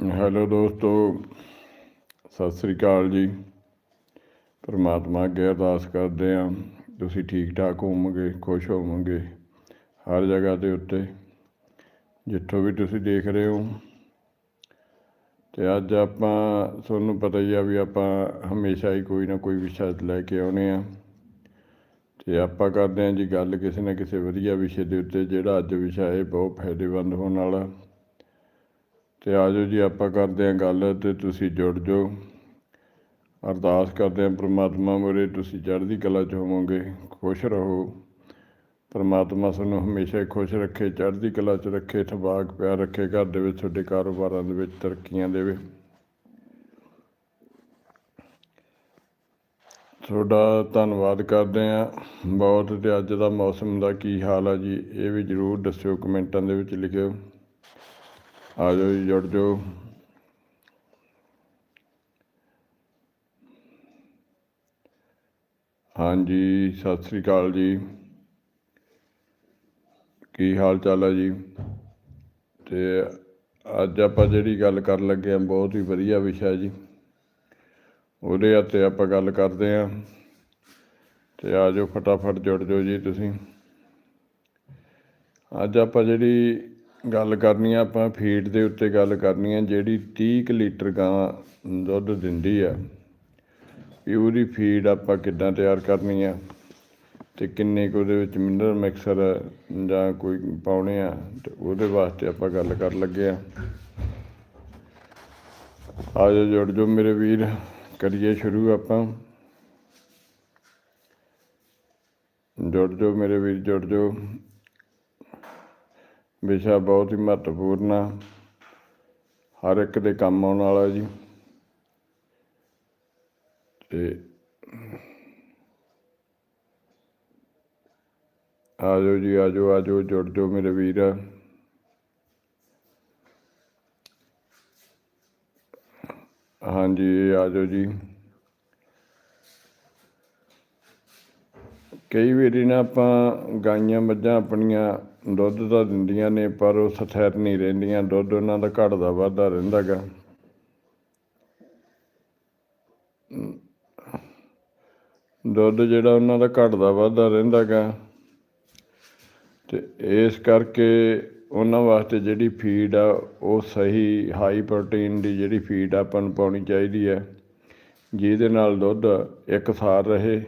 Hello ਦੋਸਤੋ, ਸਤਿ ਸ੍ਰੀ ਅਕਾਲ ਜੀ। ਪਰਮਾਤਮਾ ਅੱਗੇ ਅਰਦਾਸ ਕਰਦੇ ਹਾਂ, ਤੁਸੀਂ ਠੀਕ ਠਾਕ ਹੋਵੋਗੇ, ਖੁਸ਼ ਹੋਵੋਗੇ, ਹਰ ਜਗ੍ਹਾ ਦੇ ਉੱਤੇ। ਜਿੱਥੋਂ ਵੀ ਤੁਸੀਂ ਦੇਖ ਰਹੇ ਹੋ। ਤੇ ਅੱਜ ਆਪਾਂ, ਤੁਹਾਨੂੰ ਪਤਾ ਹੀ ਆ ਵੀ ਆਪਾਂ ਹਮੇਸ਼ਾ ਹੀ ਕੋਈ ਨਾ ਕੋਈ ਵਿਸ਼ਾ ਲੈ ਕੇ ਆਉਨੇ ਆ। ਤੇ ਆਪਾਂ ਕਰਦੇ ਹਾਂ ਜੀ ਗੱਲ ਕਿਸੇ ਨਾ ਕਿਸੇ ਵਧੀਆ ਵਿਸ਼ੇ ਦੇ ਉੱਤੇ, ਜਿਹੜਾ ਅੱਜ ਵਿਸ਼ਾ ਹੈ ਬਹੁਤ ਫਾਇਦੇਮੰਦ ਹੋਣ ਵਾਲਾ। ਤੇ ਆਜੋ ਜੀ, ਆਪਾਂ ਕਰਦੇ ਹਾਂ ਗੱਲ ਤੇ ਤੁਸੀਂ ਜੁੜ ਜਾਓ। ਅਰਦਾਸ ਕਰਦੇ ਹਾਂ ਪ੍ਰਮਾਤਮਾ ਮੋਰੇ ਤੁਸੀਂ ਚੜ੍ਹਦੀ ਕਲਾ ਚ ਹੋਵੋਗੇ, ਖੁਸ਼ ਰਹੋ। ਪਰਮਾਤਮਾ ਤੁਹਾਨੂੰ ਹਮੇਸ਼ਾ ਹੀ ਖੁਸ਼ ਰੱਖੇ, ਚੜ੍ਹਦੀ ਕਲਾ ਚ ਰੱਖੇ ਠਬਾਕ ਪਿਆਰ ਰੱਖੇ, ਘਰ ਦੇ ਵਿੱਚ ਤੁਹਾਡੇ ਕਾਰੋਬਾਰਾਂ ਦੇ ਵਿੱਚ ਤਰੱਕੀਆਂ ਦੇਵੇ। ਤੁਹਾਡਾ ਧੰਨਵਾਦ ਕਰਦੇ ਹਾਂ। ਬਹੁਤ ਤੇ ਅੱਜ ਦਾ ਮੌਸਮ ਦਾ ਕੀ ਹਾਲ ਆ ਜੀ, ਇਹ ਵੀ ਜਰੂਰ ਦੱਸਿਓ ਕਮੈਂਟਾਂ ਦੇ ਵਿੱਚ ਲਿਖਿਓ। ਆ ਜਾਓ ਜੀ, ਜੁੜ ਜਾਓ। ਹਾਂਜੀ, ਸਤਿ ਸ੍ਰੀ ਅਕਾਲ ਜੀ। ਕੀ ਹਾਲ ਚਾਲ ਹੈ ਜੀ? ਤੇ ਅੱਜ ਆਪਾਂ ਜਿਹੜੀ ਗੱਲ ਕਰਨ ਲੱਗੇ ਆ, ਬਹੁਤ ਹੀ ਵਧੀਆ ਵਿਸ਼ਾ ਜੀ। ਉਹਦੇ ਉੱਤੇ ਆਪਾਂ ਗੱਲ ਕਰਦੇ ਆ। ਤੇ ਆ ਜਾਓ, ਫਟਾਫਟ ਜੁੜ ਜਾਓ ਜੀ ਤੁਸੀਂ। ਅੱਜ ਆਪਾਂ ਜਿਹੜੀ ਗੱਲ ਕਰਨੀ ਆ, ਆਪਾਂ ਫੀਡ ਦੇ ਉੱਤੇ ਗੱਲ ਕਰਨੀ ਆ, ਜਿਹੜੀ 30 ਕੁ ਲੀਟਰ ਗਾਂ ਦੁੱਧ ਦਿੰਦੀ ਆ, ਵੀ ਉਹਦੀ ਫੀਡ ਆਪਾਂ ਕਿੱਦਾਂ ਤਿਆਰ ਕਰਨੀ ਆ, ਤੇ ਕਿੰਨੇ ਕੁ ਉਹਦੇ ਵਿੱਚ ਮਿਨਰਲ ਮਿਕਸਰ ਜਾਂ ਕੋਈ ਪਾਉਣੇ ਆ, ਤੇ ਉਹਦੇ ਵਾਸਤੇ ਆਪਾਂ ਗੱਲ ਕਰਨ ਲੱਗੇ ਆ। ਆ ਜਾਓ ਜੁੜ ਜੋ ਮੇਰੇ ਵੀਰ, ਕਰੀਏ ਸ਼ੁਰੂ ਆਪਾਂ। ਜੁੜ ਜੋ ਮੇਰੇ ਵੀਰ, ਜੁੜ ਜੋ ਵਿਸ਼ਾ ਬਹੁਤ ਹੀ ਮਹੱਤਵਪੂਰਨ ਆ। ਹਰ ਇੱਕ ਦੇ ਕੰਮ ਆਉਣ ਵਾਲਾ ਜੀ। ਤੇ ਆ ਜਾਓ ਜੀ ਆ ਜਾਓ ਆ ਜਾਓ ਜੁੜ ਜਾਓ ਮੇਰੇ ਵੀਰ। ਹਾਂਜੀ ਆ ਜਾਓ ਜੀ। ਕਈ ਵਾਰੀ ਨਾ ਆਪਾਂ ਗਾਈਆਂ ਮੱਝਾਂ ਆਪਣੀਆਂ ਦੁੱਧ ਤਾਂ ਦਿੰਦੀਆਂ ਨੇ, ਪਰ ਉਹ ਸਥਿਰ ਨਹੀਂ ਰਹਿੰਦੀਆਂ, ਦੁੱਧ ਉਹਨਾਂ ਦਾ ਘਟਦਾ ਵੱਧਦਾ ਰਹਿੰਦਾ ਗਾ ਦੁੱਧ ਜਿਹੜਾ ਉਹਨਾਂ ਦਾ ਘਟਦਾ ਵੱਧਦਾ ਰਹਿੰਦਾ ਗਾ ਤੇ ਇਸ ਕਰਕੇ ਉਹਨਾਂ ਵਾਸਤੇ ਜਿਹੜੀ ਫੀਡ ਆ, ਉਹ ਸਹੀ ਹਾਈ ਪ੍ਰੋਟੀਨ ਦੀ ਜਿਹੜੀ ਫੀਡ ਆਪਾਂ ਨੂੰ ਪਾਉਣੀ ਚਾਹੀਦੀ ਹੈ ਜਿਹਦੇ ਨਾਲ ਦੁੱਧ ਇੱਕ ਸਾਰ ਰਹੇ।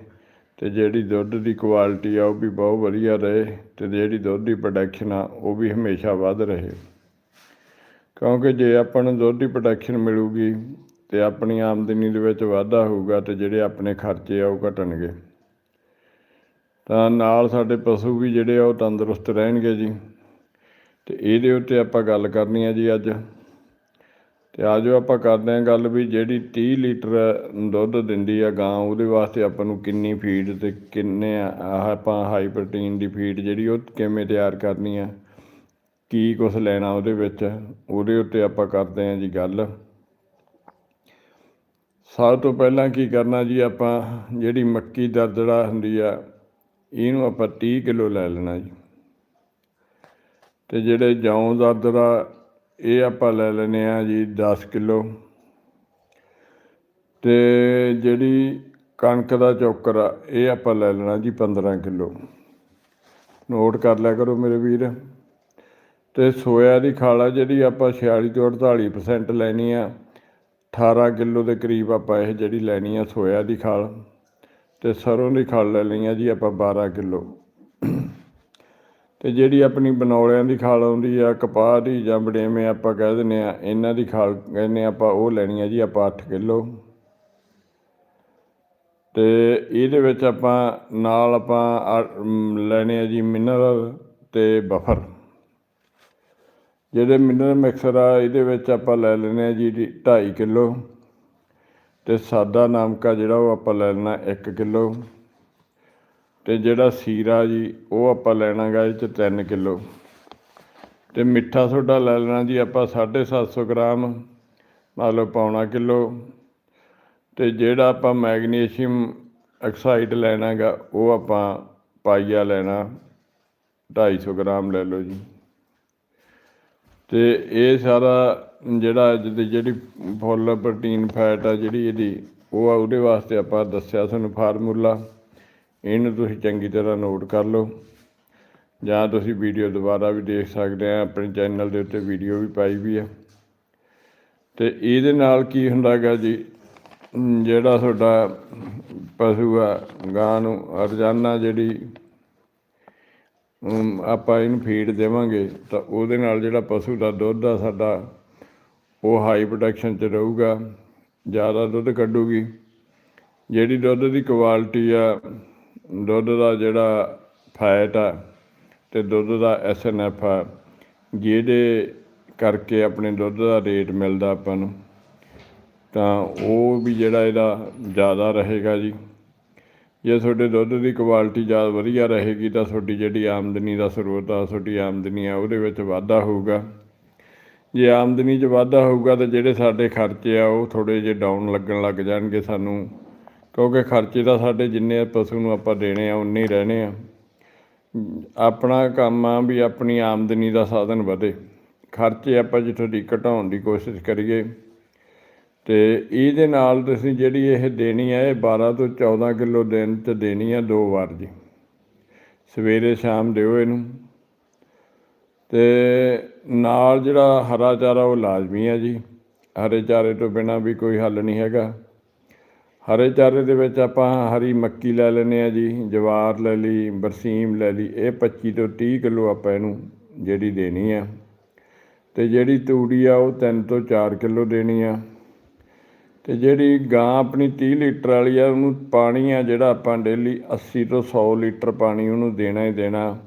ਤੇ ਜਿਹੜੀ ਦੁੱਧ ਦੀ ਕੁਆਲਿਟੀ ਆ ਉਹ ਵੀ ਬਹੁਤ ਵਧੀਆ ਰਹੇ ਤੇ ਜਿਹੜੀ ਦੁੱਧ ਦੀ ਪ੍ਰੋਡਕਸ਼ਨ ਆ ਉਹ ਵੀ ਹਮੇਸ਼ਾ ਵੱਧ ਰਹੇ। ਕਿਉਂਕਿ ਜੇ ਆਪਾਂ ਨੂੰ ਦੁੱਧ ਦੀ ਪ੍ਰੋਡਕਸ਼ਨ ਮਿਲੂਗੀ ਤੇ ਆਪਣੀ ਆਮਦਨੀ ਦੇ ਵਿੱਚ ਵਾਧਾ ਹੋਊਗਾ ਤੇ ਜਿਹੜੇ ਆਪਣੇ ਖਰਚੇ ਆ ਉਹ ਘਟਣਗੇ। ਤਾਂ ਨਾਲ ਸਾਡੇ ਪਸ਼ੂ ਵੀ ਜਿਹੜੇ ਆ ਉਹ ਤੰਦਰੁਸਤ ਰਹਿਣਗੇ ਜੀ। ਤੇ ਇਹਦੇ ਉੱਤੇ ਆਪਾਂ ਗੱਲ ਕਰਨੀ ਹੈ ਜੀ ਅੱਜ। ਤੇ ਆਜੋ ਆਪਾਂ ਕਰਦੇ ਹਾਂ ਗੱਲ ਵੀ ਜਿਹੜੀ 30 ਲੀਟਰ ਦੁੱਧ ਦਿੰਦੀ ਆ ਗਾਂ, ਉਹਦੇ ਵਾਸਤੇ ਆਪਾਂ ਨੂੰ ਕਿੰਨੀ ਫੀਡ ਤੇ ਕਿੰਨੇ ਆਪਾਂ ਹਾਈ ਪ੍ਰੋਟੀਨ ਦੀ ਫੀਡ ਜਿਹੜੀ ਉਹ ਕਿਵੇਂ ਤਿਆਰ ਕਰਨੀ ਆ, ਕੀ ਕੁਝ ਲੈਣਾ ਉਹਦੇ ਵਿੱਚ, ਉਹਦੇ ਉੱਤੇ ਆਪਾਂ ਕਰਦੇ ਹਾਂ ਜੀ ਗੱਲ। ਸਭ ਤੋਂ ਪਹਿਲਾਂ ਕੀ ਕਰਨਾ ਜੀ, ਆਪਾਂ ਜਿਹੜੀ ਮੱਕੀ ਦਰਦੜਾ ਹੁੰਦੀ ਆ, ਇਹਨੂੰ ਆਪਾਂ 30 ਕਿਲੋ ਲੈ ਲੈਣਾ ਜੀ। ਤੇ ਜਿਹੜੇ ਜੌਂ ਦਰਦੜਾ ਇਹ ਆਪਾਂ ਲੈ ਲੈਨੇ ਆ ਜੀ 10 ਕਿਲੋ। ਤੇ ਜਿਹੜੀ ਕਣਕ ਦਾ ਚੌਕਰ ਆ, ਇਹ ਆਪਾਂ ਲੈ ਲੈਣਾ ਜੀ 15 ਕਿਲੋ। ਨੋਟ ਕਰ ਲਿਆ ਕਰੋ ਮੇਰੇ ਵੀਰ। ਤੇ ਸੋਇਆ ਦੀ ਖਾਲ ਆ ਜਿਹੜੀ ਆਪਾਂ 46 ਤੋਂ 48% ਲੈਣੀ ਆ। 18 ਕਿਲੋ ਦੇ ਕਰੀਬ ਆਪਾਂ ਇਹ ਜਿਹੜੀ ਲੈਣੀ ਆ ਸੋਇਆ ਦੀ ਖਾਲ। ਤੇ ਸਰੋਂ ਦੀ ਖਾਲ ਲੈ ਲਈ ਆ ਜੀ ਆਪਾਂ 12 ਕਿਲੋ। ਤੇ ਜਿਹੜੀ ਆਪਣੀ ਬਨੌਲਿਆਂ ਦੀ ਖਾਲ ਆਉਂਦੀ ਆ, ਕਪਾਹ ਦੀ ਜਾਂ ਬੜੇਵੇਂ ਆਪਾਂ ਕਹਿ ਦਿੰਦੇ ਆ, ਇਹਨਾਂ ਦੀ ਖਾਲ ਕਹਿੰਦੇ ਆਪਾਂ ਉਹ ਲੈਣੀ ਆ ਜੀ ਆਪਾਂ 8 ਕਿਲੋ। ਤੇ ਇਹਦੇ ਵਿੱਚ ਆਪਾਂ ਨਾਲ ਆਪਾਂ ਲੈਣੇ ਆ ਜੀ ਮਿਨਰਲ ਤੇ ਬਫਰ ਜਿਹੜੇ ਮਿਨਰਲ ਮਿਕਸਰ ਆ, ਇਹਦੇ ਵਿੱਚ ਆਪਾਂ ਲੈ ਲੈਣੇ ਆ ਜੀ 2.5 ਕਿਲੋ। ਤੇ ਸਾਦਾ ਨਮਕਾ ਜਿਹੜਾ ਉਹ ਆਪਾਂ ਲੈ ਲੈਣਾ 1 ਕਿਲੋ। ਤੇ ਜਿਹੜਾ ਸੀਰਾ ਜੀ, ਉਹ ਆਪਾਂ ਲੈਣਾ ਗਾ ਇਹ ਚ 3 ਕਿਲੋ। ਤੇ ਮਿੱਠਾ ਸੋਡਾ ਲੈ ਲੈਣਾ ਜੀ ਆਪਾਂ 750 ਗ੍ਰਾਮ, ਮੰਨ ਲਓ ਪੌਣਾ ਕਿਲੋ। ਤੇ ਜਿਹੜਾ ਆਪਾਂ ਮੈਗਨੀਸ਼ੀਅਮ ਆਕਸਾਈਡ ਲੈਣਾ ਗਾ, ਉਹ ਆਪਾਂ ਪਾਈਆ ਲੈਣਾ 250 ਗ੍ਰਾਮ ਲੈ ਲਓ ਜੀ। ਤੇ ਇਹ ਸਾਰਾ ਜਿਹੜਾ ਜਿਹਦੀ ਜਿਹੜੀ ਫੁੱਲ, ਪ੍ਰੋਟੀਨ, ਫੈਟ ਆ ਜਿਹੜੀ ਇਹਦੀ, ਉਹ ਆ ਉਹਦੇ ਵਾਸਤੇ ਆਪਾਂ ਦੱਸਿਆ ਤੁਹਾਨੂੰ ਫਾਰਮੂਲਾ। ਇਹਨੂੰ ਤੁਸੀਂ ਚੰਗੀ ਤਰ੍ਹਾਂ ਨੋਟ ਕਰ ਲਓ ਜਾਂ ਤੁਸੀਂ ਵੀਡੀਓ ਦੁਬਾਰਾ ਵੀ ਦੇਖ ਸਕਦੇ ਆ, ਆਪਣੇ ਚੈਨਲ ਦੇ ਉੱਤੇ ਵੀਡੀਓ ਵੀ ਪਾਈ ਵੀ ਆ। ਤੇ ਇਹਦੇ ਨਾਲ ਕੀ ਹੁੰਦਾ ਗਾ ਜੀ? ਜਿਹੜਾ ਤੁਹਾਡਾ ਪਸ਼ੂ ਆ, ਗਾਂ ਨੂੰ ਰੋਜ਼ਾਨਾ ਜਿਹੜੀ ਆਪਾਂ ਇਹਨੂੰ ਫੀਡ ਦੇਵਾਂਗੇ, ਤਾਂ ਉਹਦੇ ਨਾਲ ਜਿਹੜਾ ਪਸ਼ੂ ਦਾ ਦੁੱਧ ਆ ਸਾਡਾ, ਉਹ ਹਾਈ ਪ੍ਰੋਡਕਸ਼ਨ 'ਚ ਰਹੂਗਾ, ਜ਼ਿਆਦਾ ਦੁੱਧ ਕੱਢੂਗੀ। ਜਿਹੜੀ ਦੁੱਧ ਦੀ ਕੁਆਲਿਟੀ ਆ ਦੁੱਧ ਦਾ ਜਿਹੜਾ ਫੈਟ ਆ ਤੇ ਦੁੱਧ ਦਾ ਐਸਐਨਐਫ ਆ, ਜਿਹਦੇ ਕਰਕੇ ਆਪਣੇ ਦੁੱਧ ਦਾ ਰੇਟ ਮਿਲਦਾ ਆਪਾਂ ਨੂੰ, ਤਾਂ ਉਹ ਵੀ ਜਿਹੜਾ ਇਹਦਾ ਜ਼ਿਆਦਾ ਰਹੇਗਾ ਜੀ। ਜੇ ਤੁਹਾਡੇ ਦੁੱਧ ਦੀ ਕੁਆਲਿਟੀ ਜ਼ਿਆਦਾ ਵਧੀਆ ਰਹੇਗੀ ਤਾਂ ਤੁਹਾਡੀ ਜਿਹੜੀ ਆਮਦਨੀ ਦਾ ਸਰੋਤ ਆ, ਤੁਹਾਡੀ ਆਮਦਨੀ ਆ ਉਹਦੇ ਵਿੱਚ ਵਾਧਾ ਹੋਊਗਾ। ਜੇ ਆਮਦਨੀ 'ਚ ਵਾਧਾ ਹੋਊਗਾ ਤਾਂ ਜਿਹੜੇ ਸਾਡੇ ਖਰਚੇ ਆ ਉਹ ਥੋੜੇ ਜਿਹੇ ਡਾਊਨ ਲੱਗਣ ਲੱਗ ਜਾਣਗੇ ਸਾਨੂੰ। ਕਿਉਂਕਿ ਖਰਚੇ ਤਾਂ ਸਾਡੇ ਜਿੰਨੇ ਪਸ਼ੂ ਨੂੰ ਆਪਾਂ ਦੇਣੇ ਆ, ਉਨੇ ਹੀ ਰਹਿਣੇ ਆ। ਆਪਣਾ ਕੰਮ ਆ ਵੀ ਆਪਣੀ ਆਮਦਨੀ ਦਾ ਸਾਧਨ ਵਧੇ। ਖਰਚੇ ਆਪਾਂ ਜਿੱਥੋਂ ਦੀ ਘਟਾਉਣ ਦੀ ਕੋਸ਼ਿਸ਼ ਕਰੀਏ। ਤੇ ਇਹਦੇ ਨਾਲ ਤੁਸੀਂ ਜਿਹੜੀ ਇਹ ਦੇਣੀ ਹੈ ਇਹ 12 ਤੋਂ 14 ਕਿਲੋ ਦਿਨ ਚ ਦੇਣੀ ਹੈ ਦੋ ਵਾਰ ਜੀ। ਸਵੇਰੇ ਸ਼ਾਮ ਦਿਓ ਇਹਨੂੰ। ਤੇ ਨਾਲ ਜਿਹੜਾ ਹਰਾ ਚਾਰਾ ਉਹ ਲਾਜ਼ਮੀ ਹੈ ਜੀ। ਹਰੇ ਚਾਰੇ ਤੋਂ ਬਿਨਾ ਵੀ ਕੋਈ ਹੱਲ ਨਹੀਂ ਹੈਗਾ। ਹਰੇ ਚਾਰੇ ਦੇ ਵਿੱਚ ਆਪਾਂ ਹਰੀ ਮੱਕੀ ਲੈ ਲੈਂਦੇ ਆ ਜੀ, ਜਵਾਰ ਲੈ ਲਈ, ਬਰਸੀਮ ਲੈ ਲਈ, ਇਹ 25 ਤੋਂ 30 ਕਿਲੋ ਆਪਾਂ ਇਹਨੂੰ ਜਿਹੜੀ ਦੇਣੀ ਆ। ਤੇ ਜਿਹੜੀ ਤੂੜੀ ਆ ਉਹ 3 ਤੋਂ 4 ਕਿਲੋ ਦੇਣੀ ਆ। ਤੇ ਜਿਹੜੀ ਗਾਂ ਆਪਣੀ 30 ਲੀਟਰ ਵਾਲੀ ਆ, ਉਹਨੂੰ ਪਾਣੀ ਆ ਜਿਹੜਾ ਆਪਾਂ ਡੇਲੀ 80 ਤੋਂ 100 ਲੀਟਰ ਪਾਣੀ ਉਹਨੂੰ ਦੇਣਾ ਹੀ ਦੇਣਾ।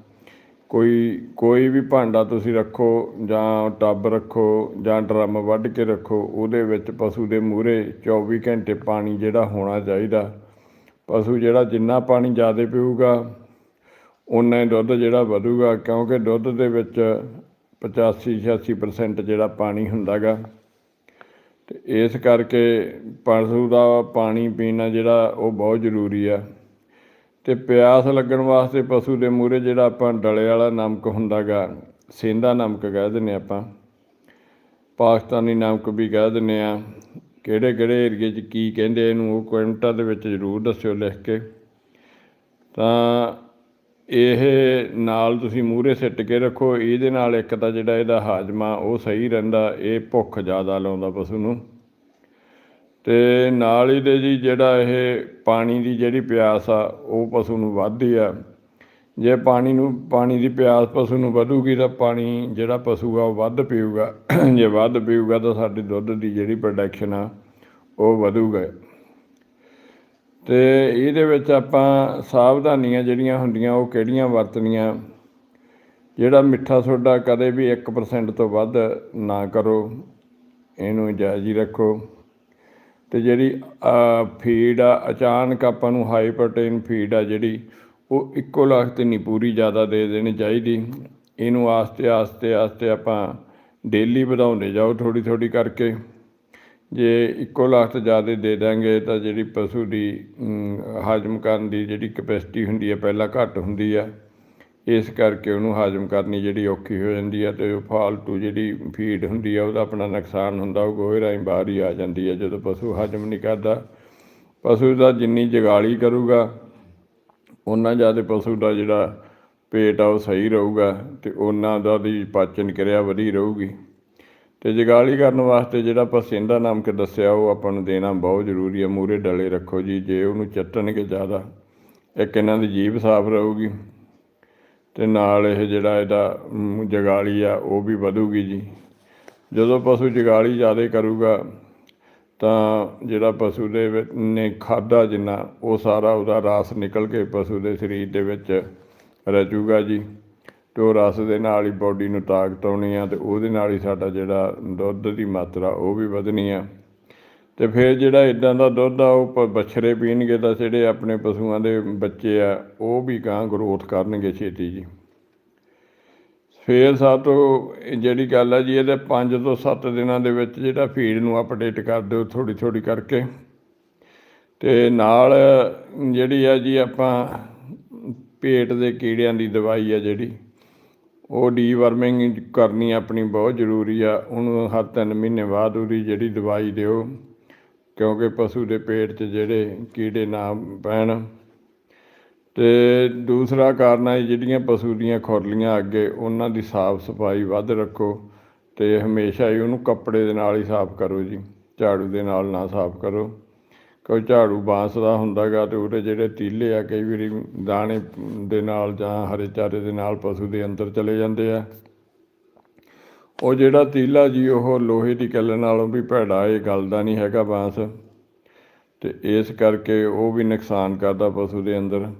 ਕੋਈ ਕੋਈ ਵੀ ਭਾਂਡਾ ਤੁਸੀਂ ਰੱਖੋ ਜਾਂ ਟੱਬ ਰੱਖੋ ਜਾਂ ਡਰਮ ਵੱਢ ਕੇ ਰੱਖੋ, ਉਹਦੇ ਵਿੱਚ ਪਸ਼ੂ ਦੇ ਮੂਹਰੇ 24 ਘੰਟੇ ਪਾਣੀ ਜਿਹੜਾ ਹੋਣਾ ਚਾਹੀਦਾ। ਪਸ਼ੂ ਜਿਹੜਾ ਜਿੰਨਾ ਪਾਣੀ ਜ਼ਿਆਦਾ ਪੀਊਗਾ ਉਨਾ ਹੀ ਦੁੱਧ ਜਿਹੜਾ ਵਧੂਗਾ, ਕਿਉਂਕਿ ਦੁੱਧ ਦੇ ਵਿੱਚ 85 86% ਜਿਹੜਾ ਪਾਣੀ ਹੁੰਦਾਗਾ। ਤੇ ਇਸ ਕਰਕੇ ਪਸ਼ੂ ਦਾ ਪਾਣੀ ਪੀਣਾ ਜਿਹੜਾ ਉਹ ਬਹੁਤ ਜ਼ਰੂਰੀ ਆ। ਤੇ ਪਿਆਸ ਲੱਗਣ ਵਾਸਤੇ ਪਸ਼ੂ ਦੇ ਮੂਹਰੇ ਜਿਹੜਾ ਆਪਾਂ ਡਲੇ ਵਾਲਾ ਨਮਕ ਹੁੰਦਾਗਾ ਸੇਂਦਾ ਨਮਕ ਕਹਿ ਦਿੰਦੇ ਆਪਾਂ, ਪਾਕਿਸਤਾਨੀ ਨਮਕ ਵੀ ਕਹਿ ਦਿੰਦੇ ਆ ਕਿਹੜੇ ਕਿਹੜੇ ਏਰੀਏ 'ਚ ਕੀ ਕਹਿੰਦੇ ਇਹਨੂੰ, ਉਹ ਕਮੈਂਟਾਂ ਦੇ ਵਿੱਚ ਜ਼ਰੂਰ ਦੱਸਿਓ ਲਿਖ ਕੇ। ਤਾਂ ਇਹ ਨਾਲ ਤੁਸੀਂ ਮੂਹਰੇ ਸਿੱਟ ਕੇ ਰੱਖੋ, ਇਹਦੇ ਨਾਲ ਇੱਕ ਤਾਂ ਜਿਹੜਾ ਇਹਦਾ ਹਾਜ਼ਮਾ ਉਹ ਸਹੀ ਰਹਿੰਦਾ, ਇਹ ਭੁੱਖ ਜ਼ਿਆਦਾ ਲਾਉਂਦਾ ਪਸ਼ੂ ਨੂੰ। ਤੇ ਨਾਲ ਹੀ ਦੇ ਜੀ ਜਿਹੜਾ ਇਹ ਪਾਣੀ ਦੀ ਜਿਹੜੀ ਪਿਆਸ ਆ, ਉਹ ਪਸ਼ੂ ਨੂੰ ਵੱਧਦੀ ਆ। ਜੇ ਪਾਣੀ ਨੂੰ, ਪਾਣੀ ਦੀ ਪਿਆਸ ਪਸ਼ੂ ਨੂੰ ਵਧੂਗੀ ਤਾਂ ਪਾਣੀ ਜਿਹੜਾ ਪਸ਼ੂ ਆ, ਉਹ ਵੱਧ ਪੀਊਗਾ। ਜੇ ਵੱਧ ਪੀਊਗਾ ਤਾਂ ਸਾਡੇ ਦੁੱਧ ਦੀ ਜਿਹੜੀ ਪ੍ਰੋਡਕਸ਼ਨ ਆ, ਉਹ ਵਧੂਗਾ। ਤੇ ਇਹਦੇ ਵਿੱਚ ਆਪਾਂ ਸਾਵਧਾਨੀਆਂ ਜਿਹੜੀਆਂ ਹੁੰਦੀਆਂ, ਉਹ ਕਿਹੜੀਆਂ ਵਰਤਣੀਆਂ? ਜਿਹੜਾ ਮਿੱਠਾ ਸੋਡਾ ਕਦੇ ਵੀ 1% ਤੋਂ ਵੱਧ ਨਾ ਕਰੋ, ਇਹਨੂੰ ਜਾਇਜ਼ ਹੀ ਰੱਖੋ। ਤੇ ਜਿਹੜੀ ਫੀਡ ਆ, ਅਚਾਨਕ ਆਪਾਂ ਨੂੰ ਹਾਈ ਪ੍ਰੋਟੀਨ ਫੀਡ ਆ ਜਿਹੜੀ, ਉਹ ਇੱਕੋ ਲੱਖ ਤੇ ਨਹੀਂ, ਪੂਰੀ ਜ਼ਿਆਦਾ ਦੇ ਦੇਣੀ ਚਾਹੀਦੀ। ਇਹਨੂੰ ਆਸਤੇ ਆਸਤੇ ਆਸਤੇ ਆਪਾਂ ਡੇਲੀ ਵਧਾਉਂਦੇ ਜਾਓ ਥੋੜੀ ਥੋੜੀ ਕਰਕੇ। ਜੇ ਇੱਕੋ ਲੱਖ ਜ਼ਿਆਦਾ ਦੇ ਦਾਂਗੇ ਤਾਂ ਜਿਹੜੀ ਪਸ਼ੂ ਦੀ ਹਾਜ਼ਮ ਕਰਨ ਦੀ ਜਿਹੜੀ ਕਪੈਸਿਟੀ ਹੁੰਦੀ ਹੈ ਪਹਿਲਾਂ ਘੱਟ ਹੁੰਦੀ ਆ। ਇਸ ਕਰਕੇ ਉਹਨੂੰ ਹਾਜ਼ਮ ਕਰਨੀ ਜਿਹੜੀ ਔਖੀ ਹੋ ਜਾਂਦੀ ਆ ਤੇ ਉਹ ਫਾਲਤੂ ਜਿਹੜੀ ਫੀਡ ਹੁੰਦੀ ਆ, ਉਹਦਾ ਆਪਣਾ ਨੁਕਸਾਨ ਹੁੰਦਾ, ਉਹ ਗੋਹੇ ਰਾਹੀਂ ਬਾਹਰ ਹੀ ਆ ਜਾਂਦੀ ਹੈ ਜਦੋਂ ਪਸ਼ੂ ਹਾਜ਼ਮ ਨਹੀਂ ਕਰਦਾ। ਪਸ਼ੂ ਦਾ ਜਿੰਨੀ ਜਗਾਲੀ ਕਰੂਗਾ, ਉਹਨਾਂ ਜ਼ਿਆਦਾ ਪਸ਼ੂ ਦਾ ਜਿਹੜਾ ਪੇਟ ਆ ਉਹ ਸਹੀ ਰਹੂਗਾ ਤੇ ਉਹਨਾਂ ਦਾ ਦੀ ਪਾਚਨ ਕਿਰਿਆ ਵਧੀ ਰਹੂਗੀ। ਤੇ ਜਗਾਲੀ ਕਰਨ ਵਾਸਤੇ ਜਿਹੜਾ ਆਪਾਂ ਸਿੰਦਾ ਨਮਕ ਦੱਸਿਆ, ਉਹ ਆਪਾਂ ਨੂੰ ਦੇਣਾ ਬਹੁਤ ਜ਼ਰੂਰੀ ਹੈ ਮੂਰੇ ਡਲੇ ਰੱਖੋ ਜੀ, ਜੇ ਉਹਨੂੰ ਚੱਟਣਗੇ ਜ਼ਿਆਦਾ, ਇੱਕ ਇਹਨਾਂ ਦੀ ਜੀਭ ਸਾਫ਼ ਰਹੂਗੀ। ਤੇ ਨਾਲ ਇਹ ਜਿਹੜਾ ਇਹਦਾ ਜਗਾਲੀ ਆ, ਉਹ ਵੀ ਵਧੂਗੀ ਜੀ। ਜਦੋਂ ਪਸ਼ੂ ਜਗਾਲੀ ਜ਼ਿਆਦਾ ਕਰੂਗਾ, ਤਾਂ ਜਿਹੜਾ ਪਸ਼ੂ ਦੇ ਵਿੱਚ ਨੇ ਖਾਦਾ ਜਿੰਨਾ, ਉਹ ਸਾਰਾ ਉਹਦਾ ਰਸ ਨਿਕਲ ਕੇ ਪਸ਼ੂ ਦੇ ਸਰੀਰ ਦੇ ਵਿੱਚ ਰਚੂਗਾ ਜੀ। ਤੇ ਉਹ ਰਸ ਦੇ ਨਾਲ ਹੀ ਬਾਡੀ ਨੂੰ ਤਾਕਤ ਆਉਣੀ ਆ ਤੇ ਉਹਦੇ ਨਾਲ ਹੀ ਸਾਡਾ ਜਿਹੜਾ ਦੁੱਧ ਦੀ ਮਾਤਰਾ, ਉਹ ਵੀ ਵਧਣੀ ਆ। ਤੇ ਫਿਰ ਜਿਹੜਾ ਇਦਾਂ ਦਾ ਦੁੱਧ ਆ, ਉਹ ਬਛੜੇ ਪੀਣਗੇ ਤਾਂ ਜਿਹੜੇ ਆਪਣੇ ਪਸ਼ੂਆਂ ਦੇ ਬੱਚੇ ਆ, ਉਹ ਵੀ ਗਾਂ ਗਰੋਥ ਕਰਨਗੇ ਛੇਤੀ ਜੀ। ਫਿਰ ਸਾਤੋਂ ਜਿਹੜੀ ਗੱਲ ਆ ਜੀ, ਇਹਦੇ 5 ਤੋਂ 7 ਦਿਨਾਂ ਦੇ ਵਿੱਚ ਜਿਹੜਾ ਫੀਡ ਨੂੰ ਅਪਡੇਟ ਕਰ ਦਿਓ ਥੋੜੀ ਥੋੜੀ ਕਰਕੇ। ਤੇ ਨਾਲ ਜਿਹੜੀ ਆ ਜੀ ਆਪਾਂ ਪੇਟ ਦੇ ਕੀੜਿਆਂ ਦੀ ਦਵਾਈ ਆ ਜਿਹੜੀ, ਉਹ ਡੀਵਰਮਿੰਗ ਕਰਨੀ ਆਪਣੀ ਬਹੁਤ ਜ਼ਰੂਰੀ ਆ। ਉਹਨੂੰ ਹਰ ਤਿੰਨ ਮਹੀਨੇ ਬਾਅਦ ਉਹਦੀ ਜਿਹੜੀ ਦਵਾਈ ਦਿਓ। ਕਿਉਂਕਿ ਪਸ਼ੂ ਦੇ ਪੇਟ 'ਚ ਜਿਹੜੇ ਕੀੜੇ ਨਾ ਪੈਣ। ਤੇ ਦੂਸਰਾ ਕਾਰਨ ਹੈ ਜਿਹੜੀਆਂ ਪਸ਼ੂ ਦੀਆਂ ਖੁਰਲੀਆਂ ਅੱਗੇ ਉਹਨਾਂ ਦੀ ਸਾਫ਼ ਸਫ਼ਾਈ ਵੱਧ ਰੱਖੋ ਤੇ ਹਮੇਸ਼ਾ ਹੀ ਉਹਨੂੰ ਕੱਪੜੇ ਦੇ ਨਾਲ ਹੀ ਸਾਫ਼ ਕਰੋ ਜੀ, ਝਾੜੂ ਦੇ ਨਾਲ ਨਾ ਸਾਫ਼ ਕਰੋ। ਕੋਈ ਝਾੜੂ ਬਾਂਸ ਦਾ ਹੁੰਦਾਗਾ ਤੇ ਉਹਦੇ ਜਿਹੜੇ ਤੀਲੇ ਆ ਕਈ ਵਾਰੀ ਦਾਣੇ ਦੇ ਨਾਲ ਜਾਂ ਹਰੇ ਚਾਰੇ ਦੇ ਨਾਲ ਪਸ਼ੂ ਦੇ ਅੰਦਰ ਚਲੇ ਜਾਂਦੇ ਆ। ਉਹ ਜਿਹੜਾ ਤੀਲਾ ਜੀ, ਉਹ ਲੋਹੇ ਦੀ ਕਿੱਲ ਨਾਲੋਂ ਵੀ ਭੈੜਾ, ਇਹ ਗੱਲ ਦਾ ਨਹੀਂ ਹੈਗਾ ਬਾਂਸ। ਤੇ ਇਸ ਕਰਕੇ ਉਹ ਵੀ ਨੁਕਸਾਨ ਕਰਦਾ ਪਸ਼ੂ ਦੇ ਅੰਦਰ।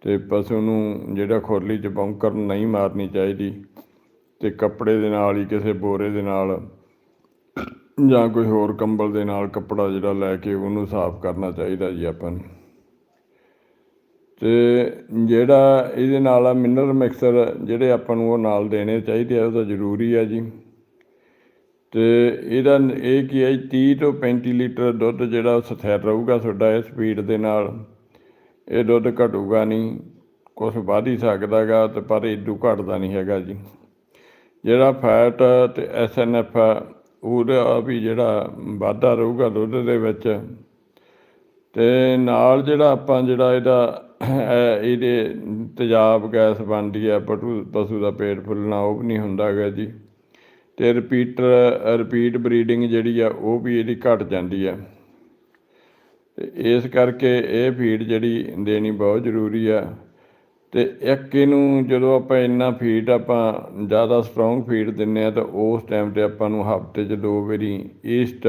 ਤੇ ਪਸ਼ੂ ਨੂੰ ਜਿਹੜਾ ਖੁਰਲੀ 'ਚ ਬੌਂਕਰ ਨਹੀਂ ਮਾਰਨੀ ਚਾਹੀਦੀ। ਤੇ ਕੱਪੜੇ ਦੇ ਨਾਲ ਹੀ, ਕਿਸੇ ਬੋਰੇ ਦੇ ਨਾਲ ਜਾਂ ਕੋਈ ਹੋਰ ਕੰਬਲ ਦੇ ਨਾਲ ਕੱਪੜਾ ਜਿਹੜਾ ਲੈ ਕੇ ਉਹਨੂੰ ਸਾਫ਼ ਕਰਨਾ ਚਾਹੀਦਾ ਜੀ ਆਪਾਂ ਨੂੰ। ਅਤੇ ਜਿਹੜਾ ਇਹਦੇ ਨਾਲ ਆ ਮਿਨਰਲ ਮਿਕਸਰ ਜਿਹੜੇ ਆਪਾਂ ਨੂੰ ਉਹ ਨਾਲ ਦੇਣੇ ਚਾਹੀਦੇ ਆ ਉਹ ਤਾਂ ਜ਼ਰੂਰੀ ਆ ਜੀ। ਤੇ ਇਹਦਾ ਇਹ ਕੀ ਹੈ ਜੀ, 30 ਤੋਂ 35 ਲੀਟਰ ਦੁੱਧ ਜਿਹੜਾ ਉਹ ਸਥਿਰ ਰਹੂਗਾ ਤੁਹਾਡਾ ਇਹ ਸਪੀਡ ਦੇ ਨਾਲ। ਇਹ ਦੁੱਧ ਘਟੂਗਾ ਨਹੀਂ ਕੁਝ ਵੱਧ ਹੀ ਸਕਦਾਗਾ ਤੇ ਪਰ ਇਦੂ ਘਟਦਾ ਨਹੀਂ ਹੈਗਾ ਜੀ। ਜਿਹੜਾ ਫੈਟ ਤੇ ਐਸਐਨਐਫ ਉਹਦਾ ਵੀ ਜਿਹੜਾ ਵਾਧਾ ਰਹੂਗਾ ਦੁੱਧ ਦੇ ਵਿੱਚ। ਤੇ ਨਾਲ ਜਿਹੜਾ ਆਪਾਂ ਜਿਹੜਾ ਇਹਦਾ ਇਹਦੇ ਤੇਜ਼ਾਬ ਗੈਸ ਬਣਦੀ ਹੈ, ਪਟੂ ਪਸ਼ੂ ਦਾ ਪੇਟ ਫੁੱਲਣਾ ਉਹ ਵੀ ਨਹੀਂ ਹੁੰਦਾ ਹੈਗਾ ਜੀ। ਤੇ ਰਿਪੀਟਰ, ਰਿਪੀਟ ਬਰੀਡਿੰਗ ਜਿਹੜੀ ਆ, ਉਹ ਵੀ ਇਹਦੀ ਘਟ ਜਾਂਦੀ ਆ। ਇਸ ਕਰਕੇ ਇਹ ਫੀਡ ਜਿਹੜੀ ਦੇਣੀ ਬਹੁਤ ਜ਼ਰੂਰੀ ਆ। ਤੇ ਇੱਕ ਇਹਨੂੰ ਜਦੋਂ ਆਪਾਂ ਇੰਨਾ ਫੀਡ ਆਪਾਂ ਜ਼ਿਆਦਾ ਸਟਰੋਂਗ ਫੀਡ ਦਿੰਨੇ ਆ, ਤਾਂ ਉਸ ਟਾਈਮ ਤੇ ਆਪਾਂ ਨੂੰ ਹਫ਼ਤੇ 'ਚ ਦੋ ਵਾਰੀ ਈਸਟ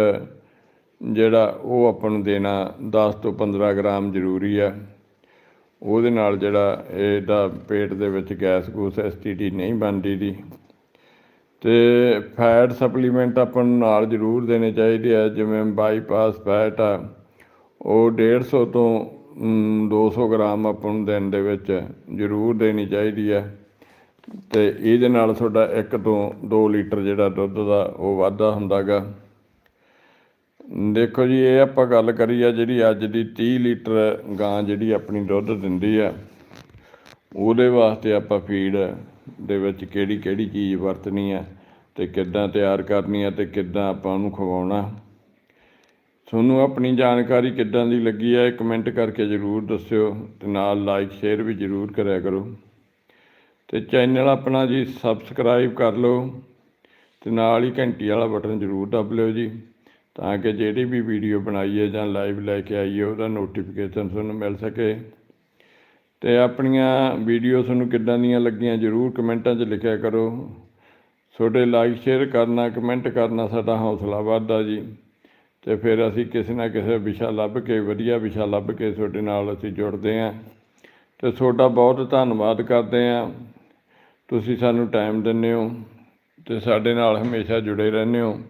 ਜਿਹੜਾ ਉਹ ਆਪਾਂ ਨੂੰ ਦੇਣਾ 10 ਤੋਂ 15 ਗ੍ਰਾਮ ਜ਼ਰੂਰੀ ਆ। ਉਹਦੇ ਨਾਲ ਜਿਹੜਾ ਇਹਦਾ ਪੇਟ ਦੇ ਵਿੱਚ ਗੈਸ ਗੂਸ ਐਸਟੀਡੀ ਨਹੀਂ ਬਣਦੀ ਦੀ ਤੇ ਫੈਟ ਸਪਲੀਮੈਂਟ ਆਪਾਂ ਨੂੰ ਨਾਲ ਜ਼ਰੂਰ ਦੇਣੇ ਚਾਹੀਦੇ ਆ ਜਿਵੇਂ ਬਾਈਪਾਸ ਫੈਟ ਆ ਉਹ 150 ਤੋਂ ਅਮ, 200 ਗ੍ਰਾਮ ਆਪਾਂ ਨੂੰ ਦਿਨ ਦੇ ਵਿੱਚ ਜ਼ਰੂਰ ਦੇਣੀ ਚਾਹੀਦੀ ਹੈ ਤੇ ਇਹਦੇ ਨਾਲ ਤੁਹਾਡਾ 1 ਤੋਂ 2 ਲੀਟਰ ਜਿਹੜਾ ਦੁੱਧ ਦਾ ਉਹ ਵਾਧਾ ਹੁੰਦਾਗਾ। ਦੇਖੋ ਜੀ, ਇਹ ਆਪਾਂ ਗੱਲ ਕਰੀ ਆ ਜਿਹੜੀ ਅੱਜ ਦੀ 30 ਲੀਟਰ ਗਾਂ ਜਿਹੜੀ ਆਪਣੀ ਦੁੱਧ ਦਿੰਦੀ ਆ, ਉਹਦੇ ਵਾਸਤੇ ਆਪਾਂ ਫੀਡ ਦੇ ਵਿੱਚ ਕਿਹੜੀ ਕਿਹੜੀ ਚੀਜ਼ ਵਰਤਣੀ ਆ ਤੇ ਕਿੱਦਾਂ ਤਿਆਰ ਕਰਨੀ ਆ ਤੇ ਕਿੱਦਾਂ ਆਪਾਂ ਉਹਨੂੰ ਖਵਾਉਣਾ। ਤੁਹਾਨੂੰ ਆਪਣੀ ਜਾਣਕਾਰੀ ਕਿੱਦਾਂ ਦੀ ਲੱਗੀ ਹੈ ਕਮੈਂਟ ਕਰਕੇ ਜ਼ਰੂਰ ਦੱਸਿਓ ਤੇ ਨਾਲ ਲਾਈਕ, ਸ਼ੇਅਰ ਵੀ ਜ਼ਰੂਰ ਕਰਿਆ ਕਰੋ। ਤੇ ਚੈਨਲ ਆਪਣਾ ਜੀ ਸਬਸਕ੍ਰਾਈਬ ਕਰ ਲਓ ਤੇ ਨਾਲ ਹੀ ਘੰਟੀ ਵਾਲਾ ਬਟਨ ਜ਼ਰੂਰ ਦਬ ਲਿਓ ਜੀ। ਤਾਂ ਕਿ ਜਿਹੜੀ ਵੀ ਵੀਡੀਓ ਬਣਾਈਏ ਜਾਂ ਲਾਈਵ ਲੈ ਕੇ ਆਈਏ, ਉਹਦਾ ਨੋਟੀਫਿਕੇਸ਼ਨ ਤੁਹਾਨੂੰ ਮਿਲ ਸਕੇ। ਤੇ ਆਪਣੀਆਂ ਵੀਡੀਓ ਤੁਹਾਨੂੰ ਕਿੱਦਾਂ ਦੀਆਂ ਲੱਗੀਆਂ ਜ਼ਰੂਰ ਕਮੈਂਟਾਂ 'ਚ ਲਿਖਿਆ ਕਰੋ। ਤੁਹਾਡੇ ਲਾਈਕ ਸ਼ੇਅਰ ਕਰਨਾ ਕਮੈਂਟ ਕਰਨਾ ਸਾਡਾ ਹੌਸਲਾ ਵੱਧਦਾ ਜੀ। ਤੇ ਫਿਰ ਅਸੀਂ ਕਿਸੇ ਨਾ ਕਿਸੇ ਵਿਸ਼ਾ ਲੱਭ ਕੇ, ਵਧੀਆ ਵਿਸ਼ਾ ਲੱਭ ਕੇ ਤੁਹਾਡੇ ਨਾਲ ਅਸੀਂ ਜੁੜਦੇ ਹਾਂ। ਤੇ ਤੁਹਾਡਾ ਬਹੁਤ ਧੰਨਵਾਦ ਕਰਦੇ ਹਾਂ। ਤੁਸੀਂ ਸਾਨੂੰ ਟਾਈਮ ਦਿੰਦੇ ਹੋ ਤੇ ਸਾਡੇ ਨਾਲ ਹਮੇਸ਼ਾ ਜੁੜੇ ਰਹਿੰਦੇ ਹੋ।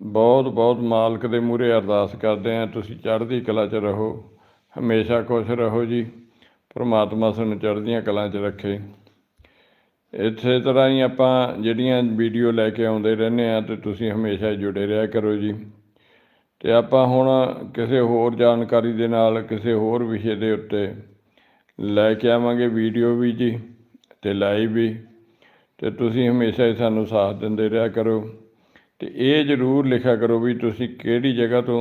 ਬਹੁਤ ਬਹੁਤ ਮਾਲਕ ਦੇ ਮੂਹਰੇ ਅਰਦਾਸ ਕਰਦੇ ਹਾਂ, ਤੁਸੀਂ ਚੜ੍ਹਦੀ ਕਲਾ 'ਚ ਰਹੋ, ਹਮੇਸ਼ਾ ਖੁਸ਼ ਰਹੋ ਜੀ, ਪਰਮਾਤਮਾ ਸਾਨੂੰ ਚੜ੍ਹਦੀਆਂ ਕਲਾ 'ਚ ਰੱਖੇ। ਇਸੇ ਤਰ੍ਹਾਂ ਹੀ ਆਪਾਂ ਜਿਹੜੀਆਂ ਵੀਡੀਓ ਲੈ ਕੇ ਆਉਂਦੇ ਰਹਿੰਦੇ ਆ ਤੇ ਤੁਸੀਂ ਹਮੇਸ਼ਾ ਜੁੜੇ ਰਿਹਾ ਕਰੋ ਜੀ। ਤੇ ਆਪਾਂ ਹੁਣ ਕਿਸੇ ਹੋਰ ਜਾਣਕਾਰੀ ਦੇ ਨਾਲ, ਕਿਸੇ ਹੋਰ ਵਿਸ਼ੇ ਦੇ ਉੱਤੇ ਲੈ ਕੇ ਆਵਾਂਗੇ ਵੀਡੀਓ ਵੀ ਜੀ, ਤੇ ਲਾਈਵ ਵੀ। ਤੇ ਤੁਸੀਂ ਹਮੇਸ਼ਾ ਹੀ ਸਾਨੂੰ ਸਾਥ ਦਿੰਦੇ ਰਿਹਾ ਕਰੋ। ਤੇ ਇਹ ਜ਼ਰੂਰ ਲਿਖਿਆ ਕਰੋ ਵੀ ਤੁਸੀਂ ਕਿਹੜੀ ਜਗ੍ਹਾ ਤੋਂ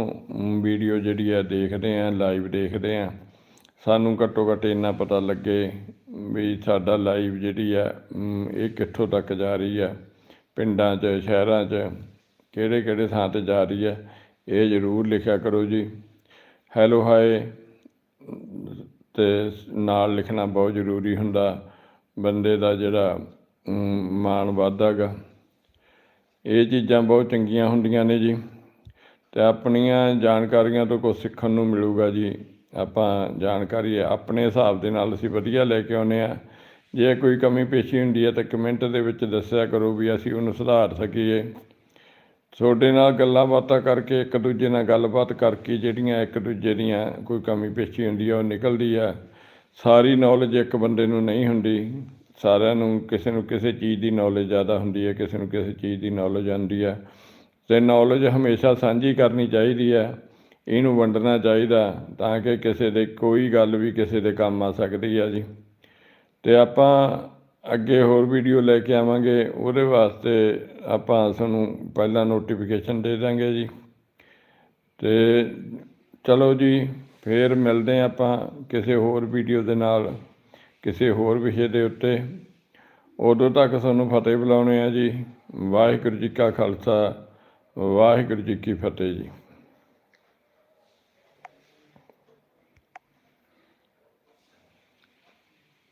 ਵੀਡੀਓ ਜਿਹੜੀ ਆ ਦੇਖਦੇ ਆ ਲਾਈਵ ਦੇਖਦੇ ਆ। ਸਾਨੂੰ ਘੱਟੋ ਘੱਟ ਇੰਨਾ ਪਤਾ ਲੱਗੇ ਵੀ ਸਾਡਾ ਲਾਈਵ ਜਿਹੜੀ ਆ ਇਹ ਕਿੱਥੋਂ ਤੱਕ ਜਾ ਰਹੀ ਆ, ਪਿੰਡਾਂ 'ਚ, ਸ਼ਹਿਰਾਂ 'ਚ, ਕਿਹੜੇ ਕਿਹੜੇ ਥਾਂ ਤੇ ਜਾ ਰਹੀ ਹੈ ਇਹ ਜ਼ਰੂਰ ਲਿਖਿਆ ਕਰੋ ਜੀ। ਹੈਲੋ ਹਾਏ ਤੇ ਨਾਲ ਲਿਖਣਾ ਬਹੁਤ ਜ਼ਰੂਰੀ ਹੁੰਦਾ, ਬੰਦੇ ਦਾ ਜਿਹੜਾ ਮਾਣ ਵੱਧਦਾ ਗਾ। ਇਹ ਚੀਜ਼ਾਂ ਬਹੁਤ ਚੰਗੀਆਂ ਹੁੰਦੀਆਂ ਨੇ ਜੀ ਤੇ ਆਪਣੀਆਂ ਜਾਣਕਾਰੀਆਂ ਤੋਂ ਕੁਝ ਸਿੱਖਣ ਨੂੰ ਮਿਲੂਗਾ ਜੀ। ਆਪਾਂ ਜਾਣਕਾਰੀ ਆਪਣੇ ਹਿਸਾਬ ਦੇ ਨਾਲ ਅਸੀਂ ਵਧੀਆ ਲੈ ਕੇ ਆਉਂਦੇ ਆ ਜੇ ਕੋਈ ਕਮੀ ਪੇਸ਼ੀ ਹੁੰਦੀ ਹੈ ਤਾਂ ਕਮੈਂਟ ਦੇ ਵਿੱਚ ਦੱਸਿਆ ਕਰੋ ਵੀ ਅਸੀਂ ਉਹਨੂੰ ਸੁਧਾਰ ਸਕੀਏ। ਤੁਹਾਡੇ ਨਾਲ ਗੱਲਾਂ ਬਾਤਾਂ ਕਰਕੇ ਇੱਕ ਦੂਜੇ ਨਾਲ ਗੱਲਬਾਤ ਕਰਕੇ ਜਿਹੜੀਆਂ ਇੱਕ ਦੂਜੇ ਦੀਆਂ ਕੋਈ ਕਮੀ ਪੇਸ਼ੀ ਹੁੰਦੀ ਆ ਉਹ ਨਿਕਲਦੀ ਆ ਸਾਰੀ ਨੌਲੇਜ ਇੱਕ ਬੰਦੇ ਨੂੰ ਨਹੀਂ ਹੁੰਦੀ। ਸਾਰਿਆਂ ਨੂੰ ਕਿਸੇ ਨੂੰ ਕਿਸੇ ਚੀਜ਼ ਦੀ ਨੌਲੇਜ ਜ਼ਿਆਦਾ ਹੁੰਦੀ ਹੈ, ਕਿਸੇ ਨੂੰ ਕਿਸੇ ਚੀਜ਼ ਦੀ ਨੌਲੇਜ ਆਉਂਦੀ ਹੈ। ਤੇ ਨੌਲੇਜ ਹਮੇਸ਼ਾ ਸਾਂਝੀ ਕਰਨੀ ਚਾਹੀਦੀ ਹੈ, ਇਹਨੂੰ ਵੰਡਣਾ ਚਾਹੀਦਾ ਤਾਂ ਕਿ ਕਿਸੇ ਦੇ ਕੋਈ ਗੱਲ ਵੀ ਕਿਸੇ ਦੇ ਕੰਮ ਆ ਸਕਦੀ ਹੈ ਜੀ। ਤੇ ਆਪਾਂ ਅੱਗੇ ਹੋਰ ਵੀਡੀਓ ਲੈ ਕੇ ਆਵਾਂਗੇ, ਉਹਦੇ ਵਾਸਤੇ ਆਪਾਂ ਤੁਹਾਨੂੰ ਪਹਿਲਾਂ ਨੋਟੀਫਿਕੇਸ਼ਨ ਦੇ ਦਾਂਗੇ ਜੀ। ਤੇ ਚਲੋ ਜੀ, ਫੇਰ ਮਿਲਦੇ ਹਾਂ ਆਪਾਂ ਕਿਸੇ ਹੋਰ ਵੀਡੀਓ ਦੇ ਨਾਲ। ਕਿਸੇ ਹੋਰ ਵਿਸ਼ੇ ਦੇ ਉੱਤੇ। ਉਦੋਂ ਤੱਕ ਤੁਹਾਨੂੰ ਫਤਿਹ ਬੁਲਾਉਣੇ ਆ ਜੀ। ਵਾਹਿਗੁਰੂ ਜੀ ਕਾ ਖਾਲਸਾ, ਵਾਹਿਗੁਰੂ ਜੀ ਕੀ ਫਤਿਹ ਜੀ।